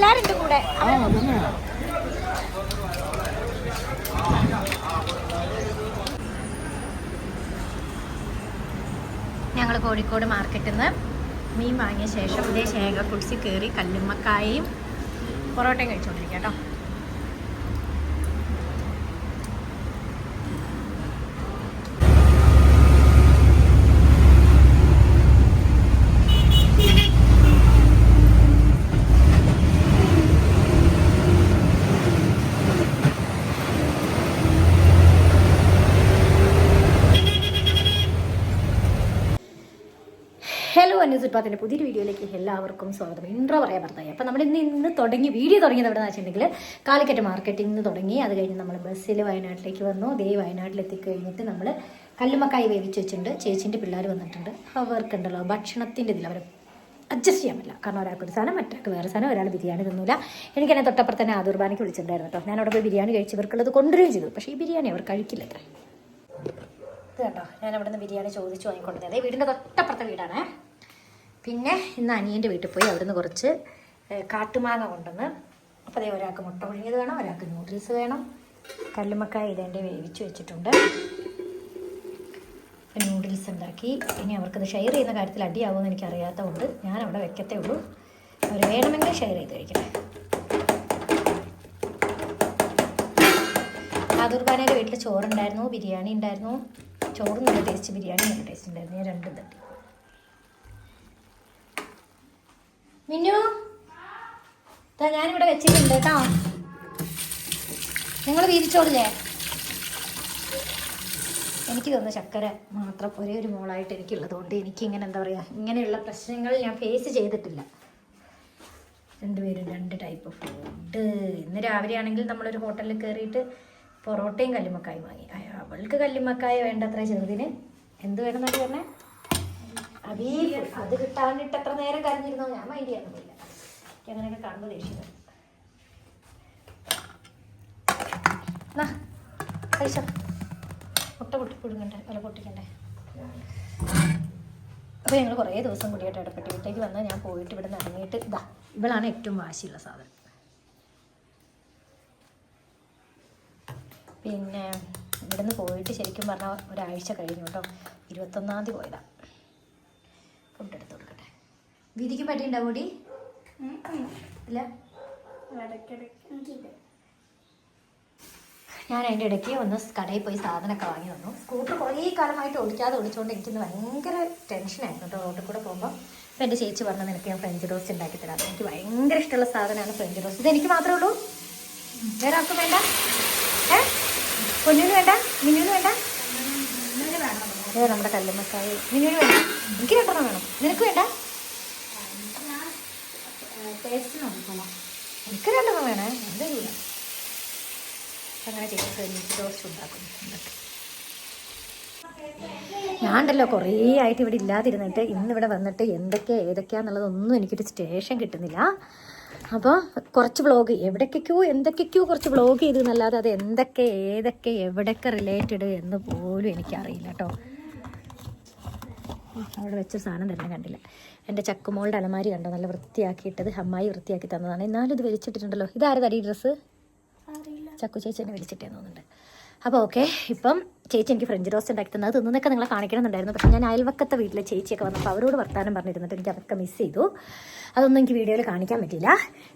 കൂടെ. ഞങ്ങൾ കോഴിക്കോട് മാർക്കറ്റിൽ നിന്ന് മീൻ വാങ്ങിയ ശേഷം ഇതേ ശേഖ കുടിച്ച് കയറി കല്ലുമ്മക്കായയും പൊറോട്ടയും കഴിച്ചുകൊണ്ടിരിക്കുക കേട്ടോ. ഹലോ അന്യൂസിപ്പാത്തിന്റെ പുതിയൊരു വീഡിയോയിലേക്ക് എല്ലാവർക്കും സ്വാഗതം. ഇൻട്രോ പറയാൻ പറഞ്ഞായി അപ്പം നമ്മൾ ഇന്ന് ഇന്ന് തുടങ്ങി വീഡിയോ തുടങ്ങിയത് എവിടെ വെച്ചിട്ടുണ്ടെങ്കിൽ കാലിക്കറ്റ് മാർക്കറ്റിംഗ് നിന്ന് തുടങ്ങി. അത് കഴിഞ്ഞ് നമ്മൾ ബസ്സിൽ വയനാട്ടിലേക്ക് വന്നു. ദേ വയനാട്ടിൽ എത്തിക്കഴിഞ്ഞിട്ട് നമ്മൾ കല്ലുമക്കായി വേവിച്ച് വെച്ചിട്ടുണ്ട്. ചേച്ചിന്റെ പിള്ളേർ വന്നിട്ടുണ്ട്. അവർക്കുണ്ടല്ലോ ഭക്ഷണത്തിന്റെ ഇതിൽ അവർ അഡ്ജസ്റ്റ് ചെയ്യാൻ പറ്റില്ല. കാരണം ഒരാൾക്ക് ഒരു സാധനം മറ്റൊരാൾക്ക് വേറെ സാധനം ഒരാൾ ബിരിയാണി തന്നൂല. എനിക്ക് എന്നെ തൊട്ടപ്പുറത്ത് തന്നെ ആദുർബാനിക്ക് വിളിച്ചിട്ടുണ്ടായിരുന്നു കേട്ടോ. ഞാൻ അവിടെ പോയി ബിരിയാണി കഴിച്ച് ഇവർക്കുള്ളത് കൊണ്ടുവരികയും ചെയ്തു. പക്ഷേ ഈ ബിരിയാണി അവർ കഴിക്കില്ല കേട്ടോ ഞാൻ അവിടെ നിന്ന് ബിരിയാണി ചോദിച്ചു വാങ്ങിക്കൊണ്ടിരുന്നത് വീടിന്റെ തൊട്ടപ്പുറത്തെ വീടാണേ. പിന്നെ ഇന്ന് അനിയന്റെ വീട്ടിൽ പോയി അവിടുന്ന് കുറച്ച് കാട്ടുമാങ്ങ കൊണ്ടുവന്ന്. അപ്പോൾ അതേ ഒരാൾക്ക് മുട്ട പുഴുങ്ങിയത് വേണം ഒരാൾക്ക് നൂഡിൽസ് വേണം. കല്ലുമക്കായ ഇതേന്റെ വേവിച്ച് വെച്ചിട്ടുണ്ട്. നൂഡിൽസ് ഉണ്ടാക്കി. ഇനി അവർക്കത് ഷെയർ ചെയ്യുന്ന കാര്യത്തിൽ അടിയാവുമെന്ന് എനിക്ക് അറിയാത്തതുകൊണ്ട് ഞാൻ അവിടെ വെക്കത്തേ ഉള്ളൂ. അവർ വേണമെങ്കിൽ ഷെയർ ചെയ്ത് കഴിക്കട്ടെ. ആദുർബാനയുടെ വീട്ടിൽ ചോറുണ്ടായിരുന്നു ബിരിയാണി ഉണ്ടായിരുന്നു. ചോറ് നല്ല ടേസ്റ്റ് ബിരിയാണി നല്ല ടേസ്റ്റ് ഉണ്ടായിരുന്നു. ഞാൻ രണ്ടും തട്ടി. മിന്നു? ഇതാ ഞാനിവിടെ വെച്ചിട്ടുണ്ട് കേട്ടോ. നിങ്ങൾ വീതിച്ചോളില്ലേ? എനിക്ക് തോന്നുന്നു ചക്കര മാത്രം ഒരേ ഒരു മോളായിട്ട് എനിക്കുള്ളതുകൊണ്ട് എനിക്ക് ഇങ്ങനെ എന്താ പറയുക ഇങ്ങനെയുള്ള പ്രശ്നങ്ങൾ ഞാൻ ഫേസ് ചെയ്തിട്ടില്ല. രണ്ടുപേരും രണ്ട് ടൈപ്പ് ഓഫ് ഫുഡ് ഇന്ന് രാവിലെ ആണെങ്കിൽ നമ്മളൊരു ഹോട്ടലിൽ കയറിയിട്ട് പൊറോട്ടയും കല്ലുമ്മക്കായും വാങ്ങി. അവൾക്ക് കല്ലുമ്മക്കായ വേണ്ടത്ര ചെറുതിന്. എന്ത് വേണമെന്നൊക്കെ പറഞ്ഞേ? അതീ അത് കിട്ടാണ്ടിട്ട് എത്ര നേരം കരഞ്ഞിരുന്നോ? ഞാൻ മൈൻഡ് ചെയ്യാനൊന്നുമില്ല എനിക്ക് അങ്ങനെയൊക്കെ കണ്ടു ദേഷ്യം മുട്ട പൊട്ടി പുഴുങ്ങണ്ടേ? അല്ല പൊട്ടിക്കണ്ടേ? അപ്പോൾ ഞങ്ങൾ കുറേ ദിവസം കൂടിയായിട്ട് ഇടപെട്ട് വീട്ടിലേക്ക് വന്നാൽ ഞാൻ പോയിട്ട് ഇവിടെ നിന്ന് ഇറങ്ങിയിട്ട് ഇതാ ഇവളാണ് ഏറ്റവും വാശിയുള്ള സാധനം. പിന്നെ ഇവിടുന്ന് പോയിട്ട് ശരിക്കും പറഞ്ഞാൽ ഒരാഴ്ച കഴിഞ്ഞു കേട്ടോ. ഇരുപത്തൊന്നാം തീയതി പോയതാ. ഫുഡ് എടുത്ത് കൊടുക്കട്ടെ. വീതിക്ക് പറ്റിയുണ്ടോ ഇല്ല? ഞാൻ അതിന്റെ ഇടയ്ക്ക് ഒന്ന് കടയിൽ പോയി സാധനമൊക്കെ വാങ്ങി വന്നു. സ്കൂട്ടർ കുറേ കാലമായിട്ട് ഓടിക്കാതെ ഓടിച്ചുകൊണ്ട് എനിക്കിന്ന് ഭയങ്കര ടെൻഷനായിരുന്നു കേട്ടോ. റോഡിൽ കൂടെ പോകുമ്പോൾ അപ്പോൾ എന്റെ ചേച്ചി പറഞ്ഞു നിനക്ക് ഞാൻ ഫ്രഞ്ച് റോസ്റ്റ് ഉണ്ടാക്കി തരാം. എനിക്ക് ഭയങ്കര ഇഷ്ടമുള്ള സാധനമാണ് ഫ്രഞ്ച് റോസ്റ്റ് ഇത് എനിക്ക് മാത്രമേ ഉള്ളൂ. വേറെ ആർക്കും വേണ്ട? ഏ? പൊന്നിന് വേണ്ട? മിന്നുവിന് വേണ്ട? ഏ നമ്മുടെ കല്ലുമ്മക്കായ. മിന്നുവിന് വേണം എനിക്ക് രണ്ടെണ്ണം വേണം. നിനക്ക് വേണ്ട? എനിക്ക് രണ്ടെണ്ണം വേണേ. എന്തെങ്കിലും അങ്ങനെ ചെയ്ത് ഫ്രഞ്ച് റോസ്റ്റ് ഉണ്ടാക്കും ഉണ്ടാക്കി ഞാനുണ്ടല്ലോ കുറേ ആയിട്ട് ഇവിടെ ഇല്ലാതിരുന്നിട്ട് ഇന്ന് ഇവിടെ വന്നിട്ട് എന്തൊക്കെയാ ഏതൊക്കെയാന്നുള്ളതൊന്നും എനിക്കൊരു സ്റ്റേഷൻ കിട്ടുന്നില്ല. അപ്പോൾ കുറച്ച് വ്ളോഗ് എവിടേക്കൊക്കെയോ എന്തൊക്കെയൊക്കെയോ കുറച്ച് വ്ളോഗ് ചെയ്തു എന്നല്ലാതെ അത് എന്തൊക്കെ ഏതൊക്കെ എവിടെയൊക്കെ റിലേറ്റഡ് എന്ന് പോലും എനിക്കറിയില്ല കേട്ടോ. അവിടെ വെച്ച സാധനം തന്നെ കണ്ടില്ല. എന്റെ ചക്കുമോളുടെ അലമാരി കണ്ടോ? നല്ല വൃത്തിയാക്കിയിട്ടത് അമ്മായി വൃത്തിയാക്കി തന്നതാണ്. എന്നാലും ഇത് വലിച്ചിട്ടിട്ടുണ്ടല്ലോ. ഇതാരും തടി ഡ്രസ്സ്? ചക്കു ചേച്ചി എന്നെ വിളിച്ചിട്ടേ തോന്നുന്നുണ്ട്. അപ്പോൾ ഓക്കെ ഇപ്പം ചേച്ചി എനിക്ക് ഫ്രഞ്ച് റോസ്റ്റ് ഉണ്ടാക്കി തന്നത് തിന്നൊക്കെ നിങ്ങളെ കാണിക്കണമെന്നുണ്ടായിരുന്നു. പക്ഷേ ഞാൻ അയൽവക്കത്തെ വീട്ടിലെ ചേച്ചിയൊക്കെ വന്നപ്പോൾ അവരോട് വർത്താനം പറഞ്ഞിരുന്നിട്ട് എനിക്ക് അതൊക്കെ മിസ് ചെയ്തു. അതൊന്നും എനിക്ക് വീഡിയോയിൽ കാണിക്കാൻ പറ്റില്ല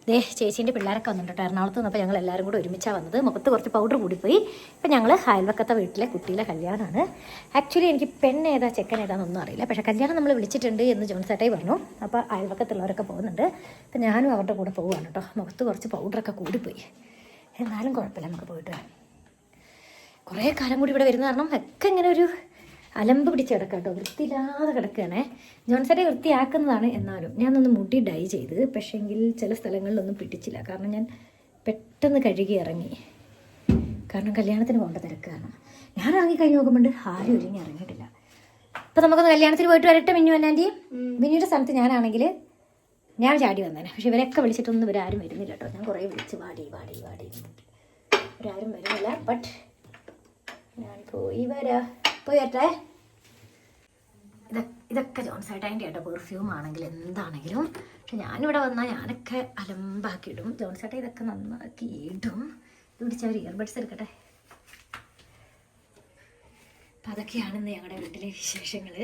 ദേ ചേച്ചീന്റെ പിള്ളേരൊക്കെ വന്നിട്ടുണ്ട്. എറണാകുളത്ത് നിന്നപ്പോൾ ഞങ്ങൾ എല്ലാവരും കൂടെ ഒരുമിച്ചാണ് വന്നത്. മുഖത്ത് കുറച്ച് പൗഡർ കൂടിപ്പോയി. ഇപ്പം ഞങ്ങൾ അയൽവക്കത്തെ വീട്ടിലെ കുട്ടിയിലെ കല്യാണമാണ് ആക്ച്വലി എനിക്ക് പെണ്ണ് ഏതാ ചെക്കൻ ഏതാണെന്നൊന്നും അറിയില്ല. പക്ഷേ കല്യാണം നമ്മൾ വിളിച്ചിട്ടുണ്ട് എന്ന് ജോൺസേട്ടായി പറഞ്ഞു. അപ്പോൾ അയൽവക്കത്തുള്ളവരൊക്കെ പോകുന്നുണ്ട്. അപ്പം ഞാനും അവരുടെ കൂടെ പോവുകയാണ് കേട്ടോ. മുഖത്ത് കുറച്ച് പൗഡറൊക്കെ കൂടിപ്പോയി. എന്നാലും കുഴപ്പമില്ല നമുക്ക് പോയിട്ട് വരാം. കുറേ കാലം കൂടി ഇവിടെ വരുന്ന കാരണം ഒക്കെ ഇങ്ങനെ ഒരു അലമ്പ് പിടിച്ച് കിടക്കാം കേട്ടോ. വൃത്തിയില്ലാതെ കിടക്കുകയാണേ. ജോൺസനെ വൃത്തിയാക്കുന്നതാണ് എന്നാലും ഞാനൊന്ന് മുടി ഡൈ ചെയ്ത് പക്ഷേങ്കിൽ ചില സ്ഥലങ്ങളിലൊന്നും പിടിച്ചില്ല. കാരണം ഞാൻ പെട്ടെന്ന് കഴുകി ഇറങ്ങി. കാരണം കല്യാണത്തിന് പോകേണ്ട തിരക്കാണ് ഞാൻ ഇറങ്ങി കഴിഞ്ഞ് നോക്കുമ്പോൾ ആരും ഒരുങ്ങി ഇറങ്ങിയിട്ടില്ല. അപ്പം നമുക്കൊന്ന് കല്യാണത്തിന് പോയിട്ട് വരട്ടെ മിന്നു അല്ലാണ്ടി? മിന്നിയുടെ സ്ഥലത്ത് ഞാനാണെങ്കിൽ ഞാൻ ചാടി വന്നേനെ. പക്ഷെ ഇവരൊക്കെ വിളിച്ചിട്ടൊന്നും ഇവരാരും വരുന്നില്ല കേട്ടോ. ഞാൻ കുറേ വിളിച്ച് വാടി വാടി വാടി ഇവരാരും വരുന്നില്ല. ബട്ട് ഞാൻ പോയി വരാ. പോയി വരട്ടെ. ഇതൊക്കെ ജോൺസേട്ടായിന്റെ കേട്ടോ പെർഫ്യൂം ആണെങ്കിൽ എന്താണെങ്കിലും. പക്ഷെ ഞാനിവിടെ വന്നാൽ ഞാനൊക്കെ അലമ്പാക്കിയിടും. ജോൺസേട്ട ഇതൊക്കെ നന്നാക്കി ഇടും. പിടിച്ച ഒരു ഇയർബഡ്സ് എടുക്കട്ടെ. അപ്പം അതൊക്കെയാണ് ഞങ്ങളുടെ വീട്ടിലെ വിശേഷങ്ങൾ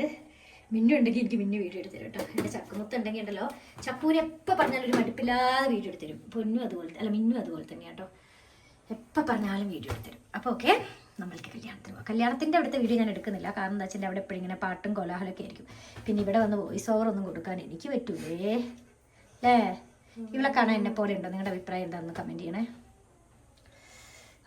മിന്നു ഉണ്ടെങ്കിൽ എനിക്ക് മിന്നു വീഡിയോ എടുത്തരും കേട്ടോ. എന്റെ ചക്കുമുത്ത് ഉണ്ടെങ്കിൽ ഉണ്ടല്ലോ. ചപ്പൂര് എപ്പോൾ പറഞ്ഞാലും ഒരു മടുപ്പില്ലാതെ വീഡിയോ എടുത്തരും പൊന്നും അതുപോലെ അല്ല മിന്നു അതുപോലെ തന്നെ കേട്ടോ. എപ്പോൾ പറഞ്ഞാലും വീഡിയോ എടുത്തരും അപ്പോൾ ഓക്കെ നമ്മൾക്ക് കല്യാണത്തിന് പോകാം കല്യാണത്തിന്റെ അവിടുത്തെ വീഡിയോ ഞാൻ എടുക്കുന്നില്ല. കാരണം എന്താ വെച്ചാൽ അവിടെ എപ്പോഴും ഇങ്ങനെ പാട്ടും കോലാഹലമൊക്കെ ആയിരിക്കും. പിന്നെ ഇവിടെ വന്ന് വോയിസ് ഓവർ ഒന്നും കൊടുക്കാൻ എനിക്ക് പറ്റൂലേ? അല്ലേ ഇവിടെ കാണാൻ എന്നെ പോലെ ഉണ്ടോ? നിങ്ങളുടെ അഭിപ്രായം എന്താണെന്ന് കമന്റ് ചെയ്യണേ.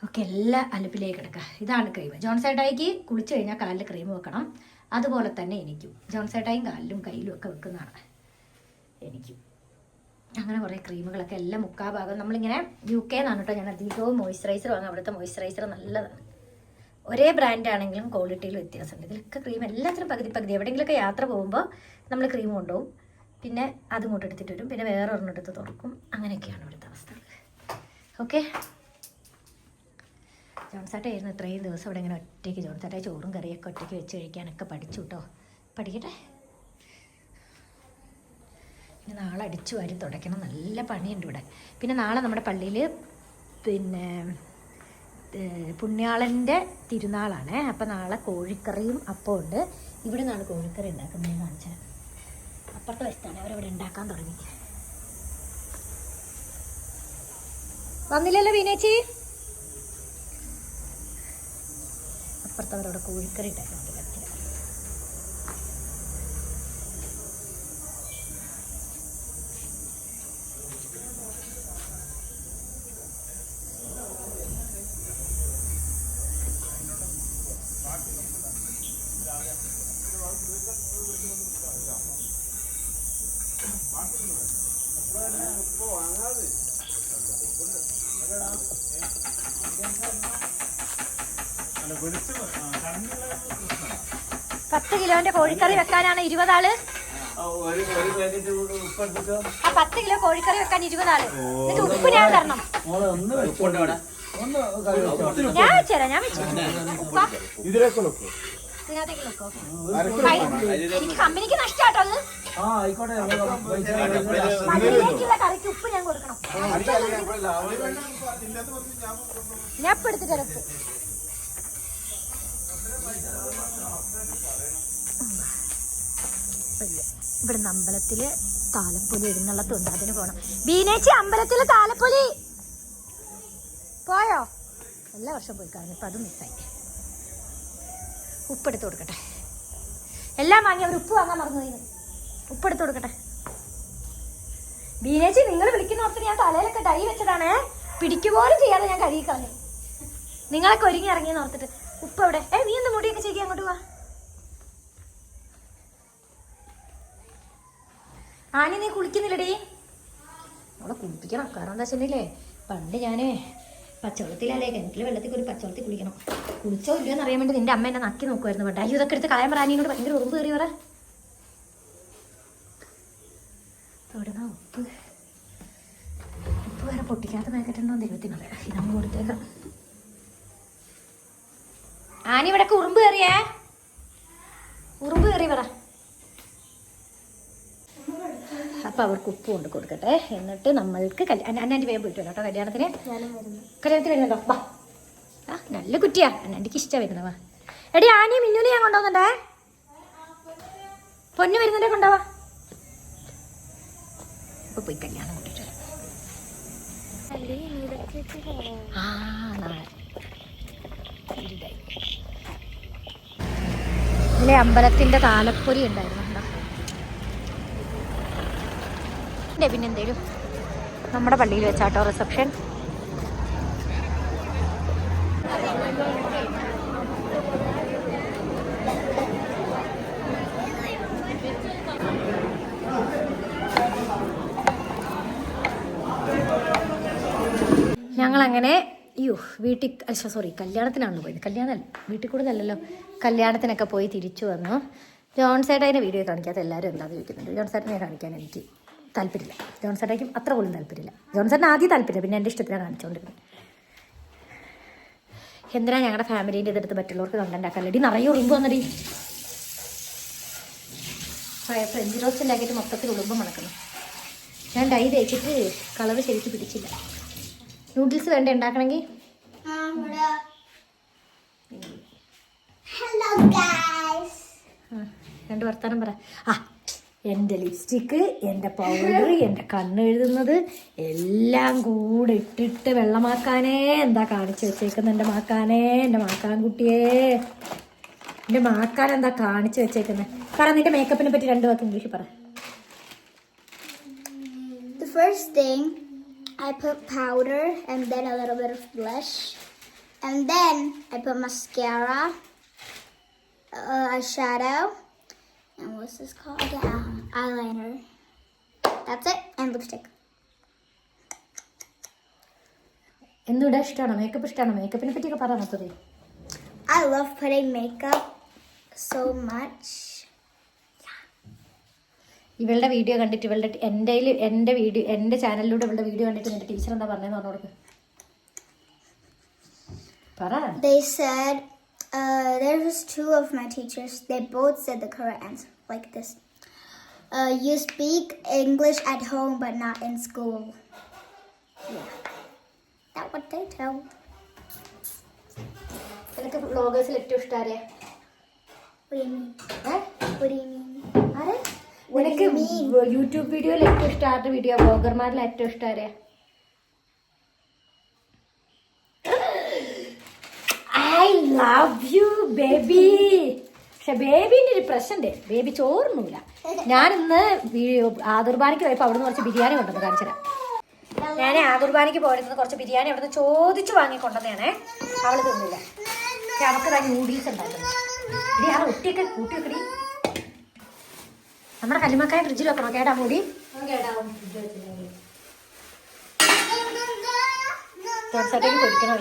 ഓക്കെ എല്ലാ അലുപ്പിലേക്ക് കിടക്കുക ഇതാണ് ക്രീം ജോൺസൈഡായിക്ക് കുളിച്ച് കഴിഞ്ഞാൽ കാലിൽ ക്രീം വെക്കണം. അതുപോലെ തന്നെ എനിക്കും. ജോൺസേട്ടായും കാലിലും കയ്യിലും ഒക്കെ വെക്കുന്നതാണ്. എനിക്കും. അങ്ങനെ കുറേ ക്രീമുകളൊക്കെ എല്ലാം മുക്കാ ഭാഗം. നമ്മളിങ്ങനെ യു കെ എന്നാണ് കേട്ടോ. ഞാൻ അധികവും മോയ്സ്ചറൈസർ വാങ്ങും. അവിടുത്തെ മോയ്സ്ചറൈസർ നല്ലതാണ്. ഒരേ ബ്രാൻഡ് ആണെങ്കിലും ക്വാളിറ്റിയിൽ വ്യത്യാസമുണ്ട്. ഇതിലൊക്കെ ക്രീം എല്ലാത്തിനും പകുതി പകുതി. എവിടെയെങ്കിലുമൊക്കെ യാത്ര പോകുമ്പോൾ നമ്മൾ ക്രീം കൊണ്ടുപോകും. പിന്നെ അതും എടുത്തിട്ട് വരും. പിന്നെ വേറെ ഒരെണ്ണം എടുത്ത് തുറക്കും. അങ്ങനെയൊക്കെയാണ് ഇവിടുത്തെ അവസ്ഥകൾ ഓക്കെ ജോൺസാട്ടായിരുന്നു ഇത്രയും ദിവസം ഇവിടെ ഇങ്ങനെ ഒറ്റയ്ക്ക്. ജോൺസാട്ടെ ചോറും കറിയൊക്കെ ഒറ്റയ്ക്ക് വെച്ച് കഴിക്കാനൊക്കെ പഠിച്ചു കേട്ടോ. പഠിക്കട്ടെ? പിന്നെ നാളെ അടിച്ചു വാരി തുടയ്ക്കണം. നല്ല പണിയുണ്ട് ഇവിടെ. പിന്നെ നാളെ നമ്മുടെ പള്ളിയിൽ പിന്നെ പുണ്യാളന്റെ തിരുനാളാണ്. അപ്പം നാളെ കോഴിക്കറിയും അപ്പം ഉണ്ട്. ഇവിടെ നിന്നാണ് കോഴിക്കറി ഉണ്ടാക്കുന്നത്. കാണിച്ചാൽ അപ്പുറത്തെ വശത്താണ് അവരവിടെ ഉണ്ടാക്കാൻ തുടങ്ങി. വന്നില്ലല്ലോ വീനേച്ചി അപ്പുറത്ത് കോഴിക്കറി ഉണ്ടാക്കുന്നുണ്ട് പത്ത് കിലോന്റെ കോഴിക്കറി വെക്കാനാണ് ഇരുപതാൾ? ആ പത്ത് കിലോ കോഴിക്കറി വെക്കാൻ ഇരുപതാൾ. എന്നിട്ട് ഉപ്പ് ഞാൻ തരണം. ഒന്ന് വെച്ചോണ്ട് ഒന്ന് ഞാൻ വെച്ചുതരാം ഞാൻ വെച്ചു ഉപ്പ ഇതിലേക്ക് കമ്പനിക്ക് നഷ്ടാട്ടോ അത്? കറിക്ക് ഉപ്പ് ഞാൻ കൊടുക്കണം. ഞാൻ ഇപ്പൊ എടുത്തിട്ട് ഇവിടുന്ന് അമ്പലത്തിൽ താലപ്പൊലി എഴുന്നള്ളത്തുണ്ട് അതിന് പോണം. ബീനേച്ചി അമ്പലത്തിൽ താലപ്പൊലി! പോയോ? എല്ലാ വർഷം പോയി കാണും. ഇപ്പൊ അത് മിസ്സായി ഉപ്പെടുത്ത് കൊടുക്കട്ടെ. എല്ലാം വാങ്ങി അവർ ഉപ്പ് വാങ്ങാൻ മറന്നു പോയി. ഉപ്പെടുത്ത് കൊടുക്കട്ടെ. ബീനേച്ചി നിങ്ങൾ വിളിക്കുന്ന ഓർത്ത് ഞാൻ തലയിലൊക്കെ ഡൈ വെച്ചതാണ്. പിടിക്കുപോലും ചെയ്യാതെ ഞാൻ കഴുകി നിങ്ങളൊക്കെ ഒരുങ്ങി ഇറങ്ങിയെന്ന് ഓർത്തിട്ട്. ഉപ്പ് അവിടെ ഏ നീ എന്ത് മുടിയൊക്കെ ചെയ്യാൻ അങ്ങോട്ട് പോവാ ആനി നീ കുളിക്കുന്നില്ലടി. അവളെ കുളിപ്പിക്കണം കാരണം എന്താ വെച്ചിട്ടുണ്ടെങ്കിലേ പണ്ട് ഞാൻ പച്ചവെള്ളത്തിലല്ലേ കിണറ്റിൽ വെള്ളത്തിൽ ഒരു പച്ചവെള്ളത്തിൽ കുളിക്കണം. കുളിച്ചോ ഇല്ലയോ എന്നറിയാൻ വേണ്ടി നിന്റെ അമ്മ എന്നെ നക്കി നോക്കുമായിരുന്നു പണ്ട്. അയ്യോ ഇതൊക്കെ എടുത്ത് കളയാൻ പറയാനോട് ഭയങ്കര ഉറുമ്പ് കയറി പറ. ഉപ്പ്. ഉപ്പ് വേറെ പൊട്ടിക്കാത്ത പാക്കറ്റുണ്ടോ ദൈവത്തിനറിയാം. ഇതങ്ങ് കൊടുത്തേക്കാം. ആനി ഇവിടെ ഉറുമ്പ് കയറിയേ. ഉറുമ്പ് കയറി ഇവിടെ അപ്പൊ അവർക്ക് ഉപ്പ് കൊണ്ട് കൊടുക്കട്ടെ. എന്നിട്ട് നമ്മൾക്ക് അന്നാന്റെ വേഗം പോയിട്ട് വരണം കേട്ടോ കല്യാണത്തിന് കല്യാണത്തിന് വരുന്നുണ്ടോ വാ. ആ നല്ല കുട്ടിയാ. അന്നാന്റെക്ക് ഇഷ്ടമാണ് വരുന്നത്. വാ. എടി ആനി മിന്നുനെ ഞാൻ കൊണ്ടുപോകുന്നുണ്ടേ പൊന്നു വരുന്നുണ്ടേ കൊണ്ടുപോവാ ഇപ്പൊ പോയി കല്യാണം കൊണ്ടിട്ട് ആ നാളെ. ഇതിലെ അമ്പലത്തിന്റെ താലപ്പൊരി ഉണ്ടായിരുന്നു? പിന്നെ എന്തേലും നമ്മുടെ പള്ളിയിൽ വെച്ചാട്ടോ റിസപ്ഷൻ ഞങ്ങളങ്ങനെ അയ്യോ വീട്ടിൽ അല്ല സോറി കല്യാണത്തിനാണല്ലോ പോയത്? കല്യാണം വീട്ടിൽ കൂടുതലല്ലോ കല്യാണത്തിനൊക്കെ പോയി തിരിച്ചു വന്നു. ജോൺ സേട്ടയുടെ വീഡിയോ കാണിക്കാത്ത എല്ലാവരും എന്താണെന്ന് ചോദിക്കുന്നുണ്ട്. ജോൺ സേട്ടനെ കാണിക്കാൻ എനിക്ക് താല്പര്യമില്ല. ജോൺ സേട്ടയ്ക്കും അത്ര പോലും താല്പര്യമില്ല. ജോൺ സേട്ടൻ ആദ്യം താല്പര്യം പിന്നെ എന്റെ ഇഷ്ടത്തിലാണ് കാണിച്ചുകൊണ്ടിരുന്നത്. എന്തിനാ ഞങ്ങളുടെ ഫാമിലീന്റെ ഇതെടുത്ത് മറ്റുള്ളവർക്ക് കണ്ടുണ്ടാക്കാൻ ഡി നിറയെ ഉറുമ്പ് വന്നടി. ഫ്ര- ഫ്രഞ്ച് റോസ്റ്റ് ഉണ്ടാക്കിയിട്ട് മൊത്തത്തിൽ ഉളുമ്പ് മണക്കുന്നു. ഞാൻ ഡൈ തേച്ചിട്ട് കളറ് ശരിക്ക് പിടിച്ചില്ല. നൂഡിൽസ് വേണ്ട ഉണ്ടാക്കണമെങ്കിൽ? രണ്ട് വർത്താനം പറ. ആ എന്റെ ലിപ്സ്റ്റിക്ക് എന്റെ പൗഡർ എന്റെ കണ്ണ് എഴുതുന്നത് എല്ലാം കൂടെ ഇട്ടിട്ട് വെള്ളമാക്കാനേ. എന്താ കാണിച്ചു വെച്ചേക്കുന്നത് എന്റെ മാക്കാനേ എന്റെ മാക്കാൻ കുട്ടിയെ എന്റെ മാക്കാൻ എന്താ കാണിച്ചു വെച്ചേക്കുന്നത് പറ നിന്റെ മേക്കപ്പിനെ പറ്റി രണ്ട് വാക്ക് ഇംഗ്ലീഷ് പറ. The first thing, I put powder and then a little bit of blush. And then I put mascara, uh, eyeshadow, and what's this called? Yeah, eyeliner. That's it, and lipstick. എന്തുകൂടെ ഇഷ്ടമാണോ makeup ഇഷ്ടമാണോ മേക്കപ്പിനെ പറ്റിയൊക്കെ പറ മൊത്തത്തിൽ I love putting makeup so much. ഇവളുടെ video കണ്ടിട്ട് ഇവളുടെ എന്റെ എന്റെ വീഡിയോ എന്റെ ചാനലിലൂടെ ഇവളുടെ വീഡിയോ കണ്ടിട്ട് നിന്റെ ടീച്ചർ എന്താ പറഞ്ഞതെന്ന് പറഞ്ഞോടുക്ക് പറ They said, uh, there was two of my teachers. They both said the correct answer, like this. Uh, you speak English at home, but not in school. Yeah, that what they tell. നിനക്ക് വ്ളോഗേഴ്സിൽ ഏറ്റവും ഇഷ്ടം ആരെയാ? ഏ? What do you mean? ആരെ Mean? YouTube വീഡിയോയിൽ ഏറ്റവും ഇഷ്ടം ആരുടെ വീഡിയോ ബ്ലോഗർമാരിൽ ഏറ്റവും ഇഷ്ടം ആരെയാ ഐ ലവ് യു ബേബി പക്ഷെ ബേബിന്റെ ഒരു പ്രശ്നമുണ്ട് ബേബി ചോറുന്നില്ല ഞാൻ ഇന്ന് ആദുർബാനിക്ക് പോയപ്പോൾ അവിടുന്ന് കുറച്ച് ബിരിയാണി കൊണ്ടുവന്ന് കാണിച്ചുതരാം ഞാൻ ആദുർബാനിക്ക് പോയിരുന്നത് കുറച്ച് ബിരിയാണി അവിടുന്ന് ചോദിച്ചു വാങ്ങി കൊണ്ടുവന്നതാണേ. അവൾ തിന്നില്ല. പക്ഷെ അവൾക്ക് നൂഡിൽസ് ഉണ്ടാക്കുന്നു ഇനി ആ കൂട്ടി നമ്മുടെ കല്ലുമക്കായ ഫ്രിഡ്ജിൽ വെക്കണോ. കേടാ മൂടി തോട്ടത്തേക്ക് പൊരിക്കണോ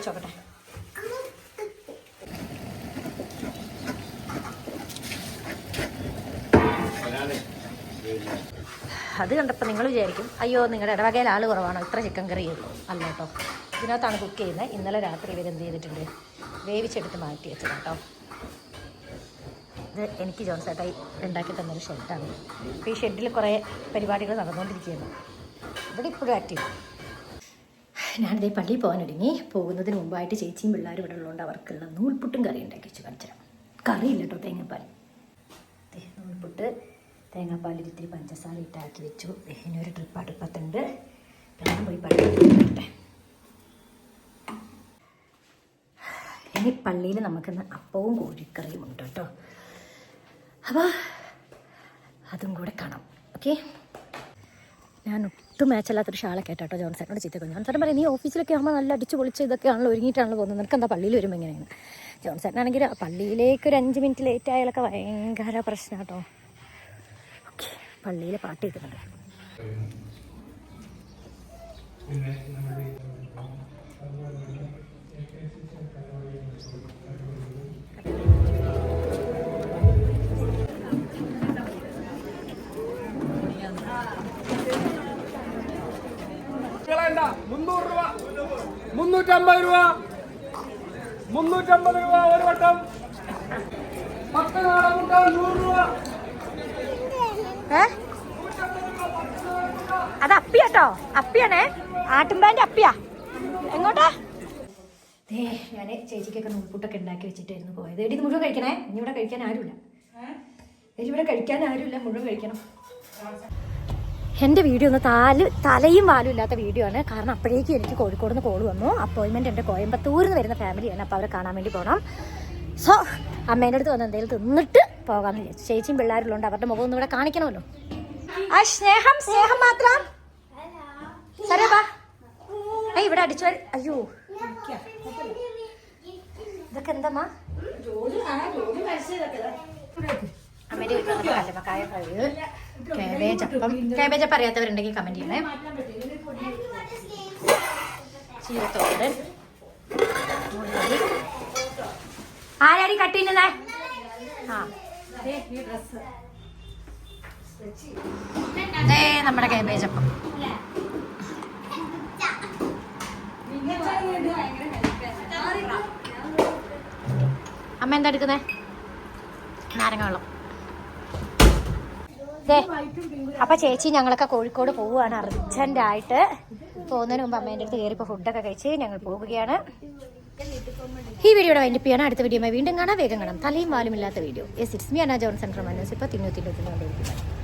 അത് കണ്ടപ്പോൾ നിങ്ങൾ വിചാരിക്കും അയ്യോ നിങ്ങളുടെ ഇടവകയിൽ ആൾ കുറവാണോ? ഇത്ര ചിക്കൻ കറി ഉള്ളൂ. അല്ല കേട്ടോ ഇതിനകത്താണ് കുക്ക് ചെയ്യുന്നത്. ഇന്നലെ രാത്രി ഇവരെന്ത് ചെയ്തിട്ടുണ്ട്? വേവിച്ചെടുത്ത് മാറ്റി വെച്ചത് കേട്ടോ ഇത് എനിക്ക് ജോൺസേട്ടായി ഉണ്ടാക്കി തന്നൊരു ഷെഡാണ് അപ്പോൾ ഈ ഷെഡിൽ കുറേ പരിപാടികൾ നടന്നുകൊണ്ടിരിക്കുകയാണ്. ഇവിടെ ഇപ്പോഴും ആക്റ്റീവ് ഞാനിതേ പള്ളിയിൽ പോകാൻ ഒരുങ്ങി. പോകുന്നതിന് മുമ്പായിട്ട് ചേച്ചിയും പിള്ളേരും ഇവിടെ ഉള്ളതുകൊണ്ട് അവർക്കുള്ള നൂൽപുട്ടും കറി ഉണ്ടാക്കി വെച്ച് കാണിച്ചിടാം കറിയില്ല കേട്ടോ തേങ്ങാപ്പാൽ. നൂൽപുട്ട് തേങ്ങാപ്പാലിൽ ഇത്തിരി പഞ്ചസാര ഇട്ടാക്കി വെച്ചു. ഇനി ഒരു ട്രിപ്പ് അടുപ്പത്തുണ്ട്. ഞാൻ പോയി പള്ളിയിൽ ഇനി പള്ളിയിൽ നമുക്കിന്ന് അപ്പവും കോഴിക്കറിയും ഉണ്ട് കേട്ടോ. അപ്പോൾ അതും കൂടെ കാണാം ഓക്കെ? ഞാൻ ഒട്ടും മാച്ചല്ലാത്തൊരു ഷാളൊക്കെ കേട്ടോ ജോൺസനോട് ചീത്ത ജോൺസേട്ടൻ പറയും നീ ഓഫീസിലൊക്കെ ആകുമ്പോൾ നല്ല അടിച്ച് പൊളിച്ച് ഇതൊക്കെയാണല്ലോ ഒരുങ്ങിയിട്ടാണല്ലോ പോകുന്നത്. നിനക്ക് എന്താ പള്ളിയിൽ വരുമ്പോൾ എങ്ങനെയാണ് ജോൺസേട്ടനാണെങ്കിൽ പള്ളിയിലേക്ക് ഒരു അഞ്ച് മിനിറ്റ് ലേറ്റ് ആയാലൊക്കെ ഭയങ്കര പ്രശ്നം കേട്ടോ ഓക്കെ പള്ളിയിൽ പാട്ട് കേൾക്കുന്നുണ്ട്. മുന്നൂറ്റമ്പത് രൂപ. മുന്നൂറ്റമ്പത് രൂപ ഒരു വട്ടം. പത്ത് നാടമുട്ട നൂറ് രൂപ. അത് അപ്പിയാട്ടോ. അപ്പിയാണേ. ആട്ടുമ്പാന്റെ അപ്പിയാ. എങ്ങോട്ടാ? ദേ ഞാൻ ചേച്ചിക്കൊക്കെ നോക്കൂട്ടൊക്കെ ഉണ്ടാക്കി വെച്ചിട്ടായിരുന്നു പോയത്. എടി ഇത് മുഴുവൻ കഴിക്കണേ? ഇനി ഇവിടെ കഴിക്കാൻ ആരുമില്ല. ഇവിടെ കഴിക്കാൻ ആരുമില്ല. മുഴുവൻ കഴിക്കണം. എന്റെ വീഡിയോ ഒന്ന് താൽ തലയും വാലും ഇല്ലാത്ത വീഡിയോ ആണ്. കാരണം അപ്പോഴേക്കും എനിക്ക് കോഴിക്കോട് നിന്ന് കോൾ വന്നു. അപ്പോയിൻമെന്റ് എന്റെ കോയമ്പത്തൂരിൽ നിന്ന് വരുന്ന ഫാമിലിയാണ് അപ്പോൾ അവരെ കാണാൻ വേണ്ടി പോകണം സോ അമ്മേന്റെ അടുത്ത് വന്ന് എന്തെങ്കിലും തിന്നിട്ട് പോകാമെന്ന് വിചാരിച്ചു. ചേച്ചിയും പിള്ളേരുള്ളതുകൊണ്ട് അവരുടെ മുഖം ഒന്നും ഇവിടെ കാണിക്കണമല്ലോ. ആ സ്നേഹം സ്നേഹം മാത്രം. സരേ ബാ ഏയ് ഇവിടെ അടിച്ചു അയ്യോ. ഇതൊക്കെ എന്താ അമ്മേന്റെ വീട്ടിൽ വന്നപ്പോൾ കല്ലപ്പക്കായ fry. Cabbage appam cabbage appam അറിയാത്തവരുണ്ടെങ്കിൽ comment ചെയ്യണേ. ചീരത്തോരൻ മുള്ളി ആരാടി കട്ട് ചെയ്യുന്നത്? ആ. നമ്മുടെ കാബേജ് അപ്പം. അമ്മ എന്താ എടുക്കുന്നേ? നാരങ്ങ വെള്ളം അപ്പൊ ചേച്ചി ഞങ്ങളൊക്കെ കോഴിക്കോട് പോവുകയാണ്. അർജന്റ് ആയിട്ട് പോകുന്നതിന് മുമ്പ് അമ്മേന്റെ അടുത്ത് കയറിപ്പോ ഫുഡൊക്കെ കഴിച്ച് ഞങ്ങൾ പോവുകയാണ്. ഈ വീഡിയോയുടെ വൈൻഡപ്പ് ചെയ്യണം. അടുത്ത വീഡിയോ വീണ്ടും കാണാം. വേഗം കാണാം. തലയും വാലും ഇല്ലാത്ത വീഡിയോ എസ് ഇറ്റ്സ് മി അന ജോൺസൺ ഫ്രം അനോസ് ഇപ്പോൾ തിന്നു